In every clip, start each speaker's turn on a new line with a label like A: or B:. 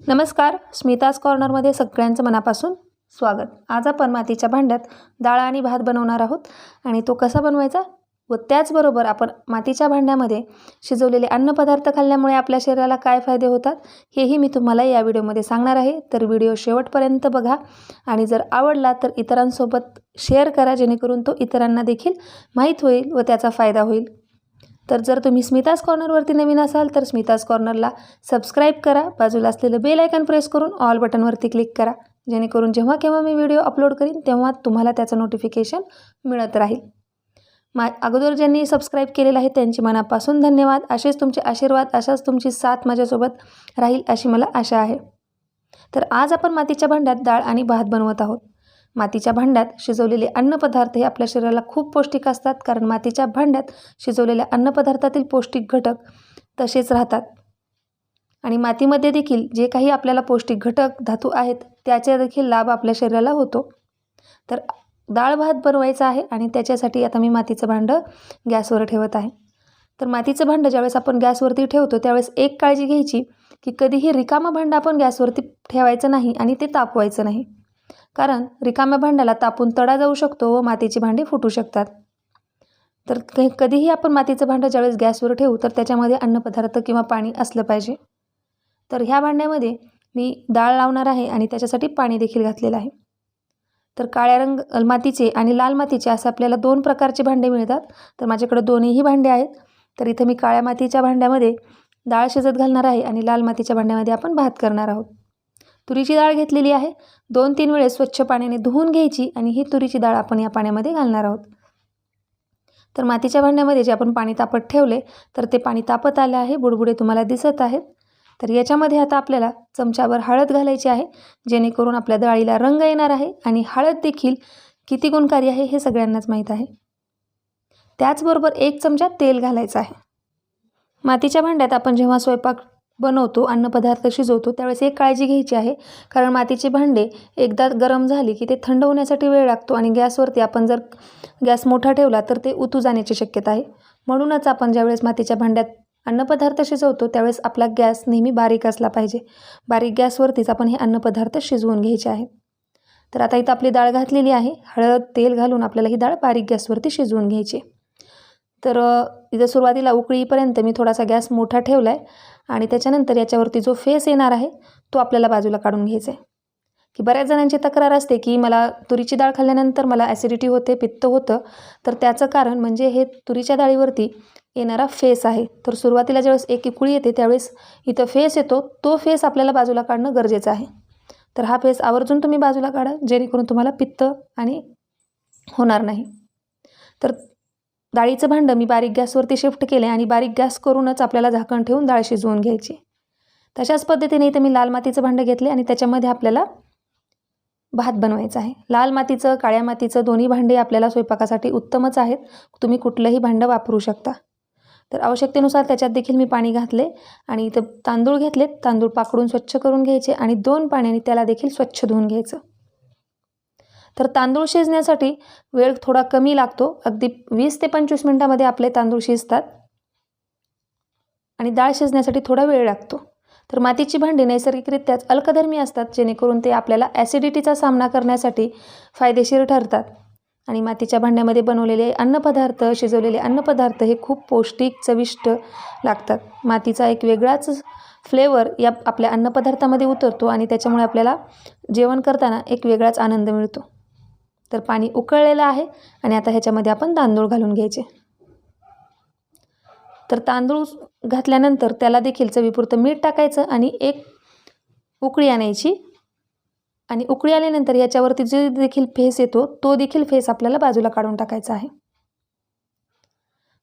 A: नमस्कार स्मिताज कॉर्नरमध्ये सगळ्यांचं मनापासून स्वागत. आज आपण मातीच्या भांड्यात डाळ आणि भात बनवणार आहोत आणि तो कसा बनवायचा? व त्याचबरोबर आपण मातीच्या भांड्यामध्ये शिजवलेले अन्नपदार्थ खाल्ल्यामुळे आपल्या शरीराला काय फायदे होतात हेही मी तुम्हाला या व्हिडिओमध्ये सांगणार आहे. तर व्हिडिओ शेवटपर्यंत बघा आणि जर आवडला तर इतरांसोबत शेअर करा जेणेकरून तो इतरांना देखील माहीत होईल व त्याचा फायदा होईल. तर जर तुम्ही स्मिताज कॉर्नरवरती नवीन असाल तर स्मिताज कॉर्नरला सबस्क्राईब करा. बाजूला असलेलं बेल आयकन प्रेस करून ऑल बटनवरती क्लिक करा. जेणेकरून जेव्हा केव्हा मी व्हिडिओ अपलोड करीन तेव्हा तुम्हाला त्याचं नोटिफिकेशन मिळत राहील. मा अगोदर ज्यांनी सबस्क्राईब केलेलं आहे त्यांची मनापासून धन्यवाद. असेच तुमचे आशीर्वाद अशाच तुमची साथ माझ्यासोबत राहील अशी मला आशा आहे. तर आज आपण मातीच्या भांड्यात डाळ आणि भात बनवत आहोत. मातीच्या भांड्यात शिजवलेले अन्नपदार्थ हे आपल्या शरीराला खूप पौष्टिक असतात कारण मातीच्या भांड्यात शिजवलेल्या अन्नपदार्थातील पौष्टिक घटक तसेच राहतात. आणि मातीमध्ये देखील जे काही आपल्याला पौष्टिक घटक धातू आहेत त्याचा देखील लाभ आपल्या शरीराला होतो. तर डाळ भात बनवायचा आहे आणि त्याच्यासाठी आता मी मातीचं भांडं गॅसवर ठेवत आहे. तर मातीचं भांडं ज्यावेळेस आपण गॅसवरती ठेवतो त्यावेळेस एक काळजी घ्यायची की कधीही रिकामं भांडं आपण गॅसवरती ठेवायचं नाही आणि ते तापवायचं नाही. कारण रिकाम्या भांड्याला तापून तडा जाऊ शकतो व मातीची भांडी फुटू शकतात. तर कधीही आपण मातीचं भांडं ज्यावेळेस गॅसवर ठेवू तर त्याच्यामध्ये अन्नपदार्थ किंवा पाणी असलं पाहिजे. तर ह्या भांड्यामध्ये मी डाळ लावणार आहे आणि त्याच्यासाठी पाणी देखील घातलेलं आहे. तर काळ्या रंग मातीचे आणि लाल मातीचे असे आपल्याला दोन प्रकारचे भांडे मिळतात. तर माझ्याकडे दोन्हीही भांडे आहेत. तर इथं मी काळ्या मातीच्या भांड्यामध्ये डाळ शिजत घालणार आहे आणि लाल मातीच्या भांड्यामध्ये आपण भात करणार आहोत. तुरीची डाळ घेतलेली आहे. दोन तीन वेळेस स्वच्छ पाण्याने धुवून घ्यायची आणि ही तुरीची डाळ आपण या पाण्यामध्ये घालणार आहोत. तर मातीच्या भांड्यामध्ये जे आपण पाणी तापत ठेवले तर ते पाणी तापत आलं आहे. बुडबुडे तुम्हाला दिसत आहेत. तर याच्यामध्ये आता आपल्याला चमच्यावर हळद घालायची आहे जेणेकरून आपल्या डाळीला रंग येणार आहे आणि हळद देखील किती गुणकारी आहे हे सगळ्यांनाच माहीत आहे. त्याचबरोबर एक चमचा तेल घालायचं आहे. मातीच्या भांड्यात आपण जेव्हा स्वयंपाक बनवतो अन्नपदार्थ शिजवतो त्यावेळेस एक काळजी घ्यायची आहे. कारण मातीचे भांडे एकदा गरम झाली की ते थंड होण्यासाठी वेळ लागतो आणि गॅसवरती आपण जर गॅस मोठा ठेवला तर ते उतू जाण्याची शक्यता आहे. म्हणूनच आपण ज्यावेळेस मातीच्या भांड्यात अन्नपदार्थ शिजवतो त्यावेळेस आपला गॅस नेहमी बारीक असला पाहिजे. बारीक गॅसवरतीच आपण हे अन्नपदार्थ शिजवून घ्यायचे आहेत. तर आता इथं आपली डाळ घातलेली आहे. हळद तेल घालून आपल्याला ही डाळ बारीक गॅसवरती शिजवून घ्यायची तर इथं सुरुवातीला उकळीपर्यंत मी थोडासा गॅस मोठा ठेवला आहे आणि त्याच्यानंतर याच्यावरती जो फेस येणार आहे तो आपल्याला बाजूला काढून घ्यायचा आहे की बऱ्याच जणांची तक्रार असते की मला तुरीची डाळ खाल्ल्यानंतर मला ॲसिडिटी होते पित्त होतं. तर त्याचं कारण म्हणजे हे तुरीच्या डाळीवरती येणारा फेस आहे. तर सुरुवातीला ज्यावेळेस एक इकुळी येते त्यावेळेस इथं फेस येतो तो फेस आपल्याला बाजूला काढणं गरजेचं आहे. तर हा फेस आवर्जून तुम्ही बाजूला काढा जेणेकरून तुम्हाला पित्त आणि होणार नाही. तर डाळीचं भांडं मी बारीक गॅसवरती शिफ्ट केले आणि बारीक गॅस करूनच आपल्याला झाकण ठेवून डाळ शिजवून घ्यायची. तशाच पद्धतीने इथं मी लाल मातीचं भांडं घेतले आणि त्याच्यामध्ये आपल्याला भात बनवायचा आहे. लाल मातीचं काळ्या मातीचं दोन्ही भांडे आपल्याला स्वयंपाकासाठी उत्तमच आहेत. तुम्ही कुठलंही भांडं वापरू शकता. तर आवश्यकतेनुसार त्याच्यात देखील मी पाणी घातले आणि इथं तांदूळ घेतलेत. तांदूळ पाकडून स्वच्छ करून घ्यायचे आणि दोन पाण्याने त्याला देखील स्वच्छ धुवून घ्यायचं. तर तांदूळ शिजण्यासाठी वेळ थोडा कमी लागतो. अगदी वीस ते पंचवीस मिनटामध्ये आपले तांदूळ शिजतात. आणि डाळ शिजण्यासाठी थोडा वेळ लागतो. तर मातीची भांडी नैसर्गिकरित्याच अल्कधर्मी असतात जेणेकरून ते आपल्याला ॲसिडिटीचा सामना करण्यासाठी फायदेशीर ठरतात. आणि मातीच्या भांड्यामध्ये बनवलेले अन्नपदार्थ शिजवलेले अन्नपदार्थ हे खूप पौष्टिक चविष्ट लागतात. मातीचा एक वेगळाच फ्लेवर या आपल्या अन्नपदार्थामध्ये उतरतो आणि त्याच्यामुळे आपल्याला जेवण करताना एक वेगळाच आनंद मिळतो. तर पाणी उकळलेलं आहे आणि आता ह्याच्यामध्ये आपण तांदूळ घालून घ्यायचे. तर तांदूळ घातल्यानंतर त्याला देखील चवीपुरतं मीठ टाकायचं आणि एक उकळी आणायची. आणि उकळी आल्यानंतर याच्यावरती जे देखील फेस येतो तो देखील फेस आपल्याला बाजूला काढून टाकायचा आहे.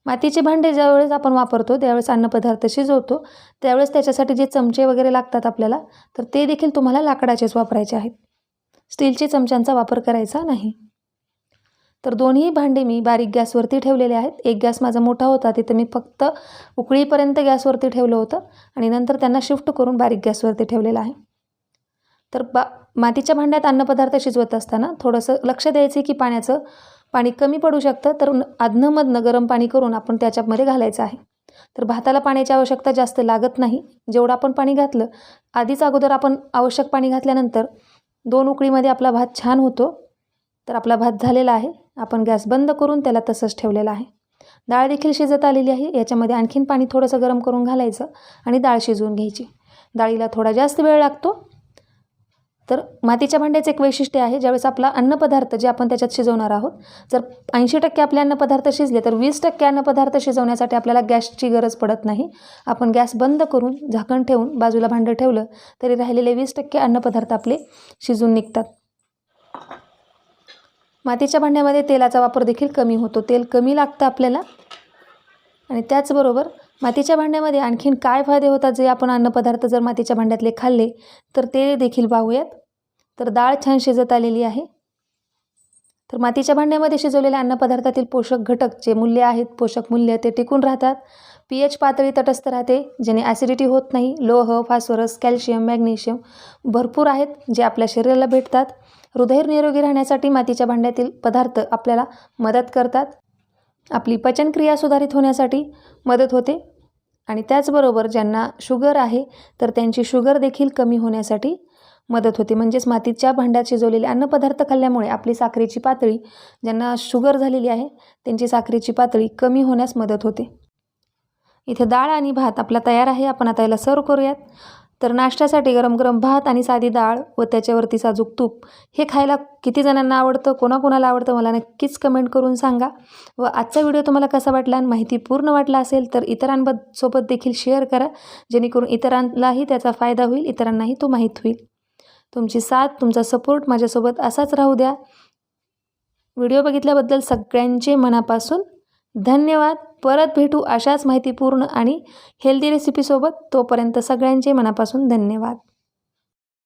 A: मातीचे भांडे ज्यावेळेस आपण वापरतो त्यावेळेस अन्नपदार्थ शिजवतो त्यावेळेस त्याच्यासाठी जे चमचे वगैरे लागतात आपल्याला तर ते देखील तुम्हाला लाकडाचेच वापरायचे आहेत. स्टीलचे चमच्यांचा वापर करायचा नाही. तर दोन्ही भांडे मी बारीक गॅसवरती ठेवलेले आहेत. एक गॅस माझा मोठा होता तिथं मी फक्त उकळीपर्यंत गॅसवरती ठेवलं होतं आणि नंतर त्यांना शिफ्ट करून बारीक गॅसवरती ठेवलेलं आहे. तर बा मातीच्या भांड्यात अन्नपदार्थ शिजवत असताना थोडंसं लक्ष द्यायचं की पाण्याचं पाणी कमी पडू शकतं तर अधनंमधनं गरम पाणी करून आपण त्याच्यामध्ये घालायचं आहे. तर भाताला पाण्याची आवश्यकता जास्त लागत नाही. जेवढं आपण पाणी घातलं आधीच अगोदर आपण आवश्यक पाणी घातल्यानंतर दोन उकळीमध्ये आपला भात छान होतो. तर आपला भात झालेला आहे. आपण गॅस बंद करून त्याला तसंच ठेवलेलं आहे. डाळ देखील शिजत आलेली आहे. याच्यामध्ये आणखीन पाणी थोडंसं गरम करून घालायचं आणि डाळ शिजवून घ्यायची. डाळीला थोडा जास्त वेळ लागतो. तर मातीच्या भांड्याचं एक वैशिष्ट्य आहे ज्यावेळेस आपला अन्नपदार्थ जे आपण त्याच्यात शिजवणार आहोत जर ऐंशी टक्के आपले अन्नपदार्थ शिजले तर वीस टक्के अन्नपदार्थ शिजवण्यासाठी आपल्याला गॅसची गरज पडत नाही. आपण गॅस बंद करून झाकण ठेवून बाजूला भांडं ठेवलं तरी राहिलेले वीस टक्के अन्नपदार्थ आपले शिजून निघतात. मातीच्या भांड्यामध्ये तेलाचा वापर देखील कमी होतो. तेल कमी लागतं आपल्याला. आणि त्याचबरोबर मातीच्या भांड्यामध्ये आणखीन काय फायदे होतात? जे आपण अन्नपदार्थ जर मातीच्या भांड्यातले खाल्ले तर ते देखील पाहूयात. तर डाळ छान शिजत आलेली आहे. तर मातीच्या भांड्यामध्ये शिजवलेल्या अन्नपदार्थातील पोषक घटक जे मूल्य आहेत पोषक मूल्य ते टिकून राहतात. पी एच पातळी तटस्थ राहते ज्याने ॲसिडिटी होत नाही. लोह फॉस्फरस कॅल्शियम मॅग्नेशियम भरपूर आहेत जे आपल्या शरीराला भेटतात. हृदय निरोगी राहण्यासाठी मातीच्या भांड्यातील पदार्थ आपल्याला मदत करतात. आपली पचनक्रिया सुधारित होण्यासाठी मदत होते. आणि त्याचबरोबर ज्यांना शुगर आहे तर त्यांची शुगर देखील कमी होण्यासाठी मदत होते. म्हणजेच मातीच्या भांड्यात शिजवलेले अन्नपदार्थ खाल्ल्यामुळे आपली साखरेची पातळी ज्यांना शुगर झालेली आहे त्यांची साखरेची पातळी कमी होण्यास मदत होते. इथे डाळ आणि भात आपला तयार आहे. आपण आता याला सर्व करूयात. तर नाश्त्यासाठी गरम गरम भात आणि साधी डाळ व त्याच्यावरती साजूक तूप. हे खायला किती जणांना आवडतं कोणाकोणाला आवडतं मला नक्कीच कमेंट करून सांगा. व आजचा व्हिडिओ तुम्हाला कसा वाटला आणि माहिती पूर्ण वाटला असेल तर इतरांसोबत देखील शेअर करा जेणेकरून इतरांनाही त्याचा फायदा होईल इतरांनाही तो माहीत होईल. तुमची साथ तुमचा सपोर्ट माझ्यासोबत असाच राहू द्या. व्हिडिओ बघितल्याबद्दल सगळ्यांचे मनापासून धन्यवाद. परत भेटू अशाच माहितीपूर्ण आणि हेल्दी रेसिपीसोबत तोपर्यंत सगळ्यांचे मनापासून धन्यवाद.